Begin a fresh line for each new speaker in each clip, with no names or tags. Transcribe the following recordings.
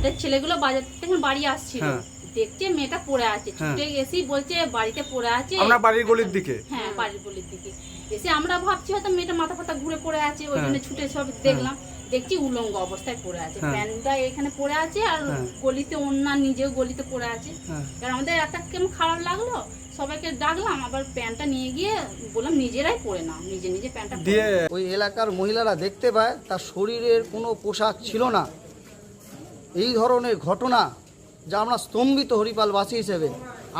আমাদের ছেলেগুলো বাজার থেকে বাড়ি আসছিল।
হ্যাঁ।
দেখছে মেয়েটা পড়ে আছে।
হ্যাঁ।
ছুটে এসেই বলছে বাড়িতে পড়ে আছে।
আমরা বাড়ির গলির দিকে।
হ্যাঁ বাড়ির গলির দিকে। এসে আমরা ভাবছি হয়তো মেয়েটা মাথা ফাতা ঘুরে পড়ে আছে ওই
হ্যাঁ।
জন্য ছুটে সব দেখলাম। দেখছি উলঙ্গ অবস্থায় পড়ে আছে। প্যান্টটা এখানে পড়ে আছে আর। গলিতে অন্য নিজেও গলিতে পড়ে আছে। এবার আমাদের একটা কেমন খারাপ লাগল সবাইকে ডাকলাম আবার প্যান্টটা নিয়ে গিয়ে বললাম নিজেরাই পরে নাও নিজে নিজে প্যান্টটা
দিয়ে
ওই এলাকার মহিলারা দেখতে পায় তার শরীরের কোনো পোশাক ছিল না। এই ধরনের ঘটনা যা আমরা স্তম্ভিত হরিপালবাসী হিসেবে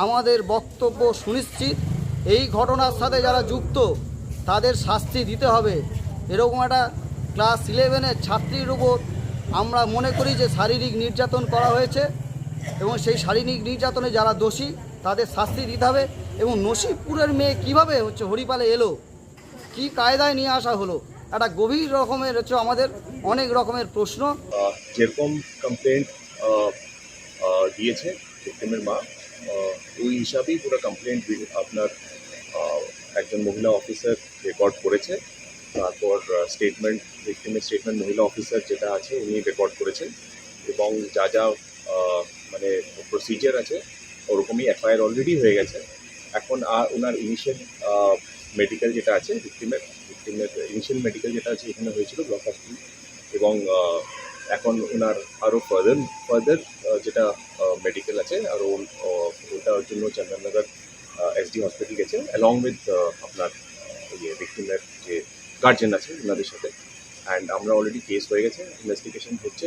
আমাদের বক্তব্য সুনিশ্চিত। এই ঘটনার সাথে যারা যুক্ত, তাদের শাস্তি দিতে হবে। এরকম একটা ক্লাস ইলেভেনের ছাত্রীর উপর আমরা মনে করি যে শারীরিক নির্যাতন করা হয়েছে এবং সেই শারীরিক নির্যাতনে যারা দোষী, তাদের শাস্তি দিতে হবে এবং নসিবপুরের মেয়ে কীভাবে হচ্ছে হরিপালে এলো? কি কায়দায় নিয়ে আসা হলো? একটা গভীর রকমের হচ্ছে আমাদের অনেক রকমের প্রশ্ন।
যেরকম কমপ্লেন্ট দিয়েছে ভিক্টিমের মা ওই হিসাবেই পুরো কমপ্লেন্ট আপনার একজন মহিলা অফিসার রেকর্ড করেছে। তারপর স্টেটমেন্ট ভিক্টিমের স্টেটমেন্ট মহিলা অফিসার যেটা আছে উনি রেকর্ড করেছেন এবং যা যা মানে প্রসিজার আছে, ওরকমই এফআইআর অলরেডি হয়ে গেছে। এখন আর ওনার ইনিশিয়াল মেডিকেল যেটা আছে ভিক্টিমের ভিক্টিমের ইনিশিয়াল মেডিকেল যেটা আছে, এখানে হয়েছিল ব্লক হসপিটাল এবং এখন ওনার আরও ফার্দার ফার্দার যেটা মেডিকেল আছে, আর ওটার জন্য চন্দননগর এসডি হসপিটাল গেছে অ্যালং উইথ আপনার ইয়ে ভিক্টিমের যে গার্জেন আছে ওনাদের সাথে। অ্যান্ড আমরা অলরেডি কেস হয়ে গেছে ইনভেস্টিগেশন হচ্ছে।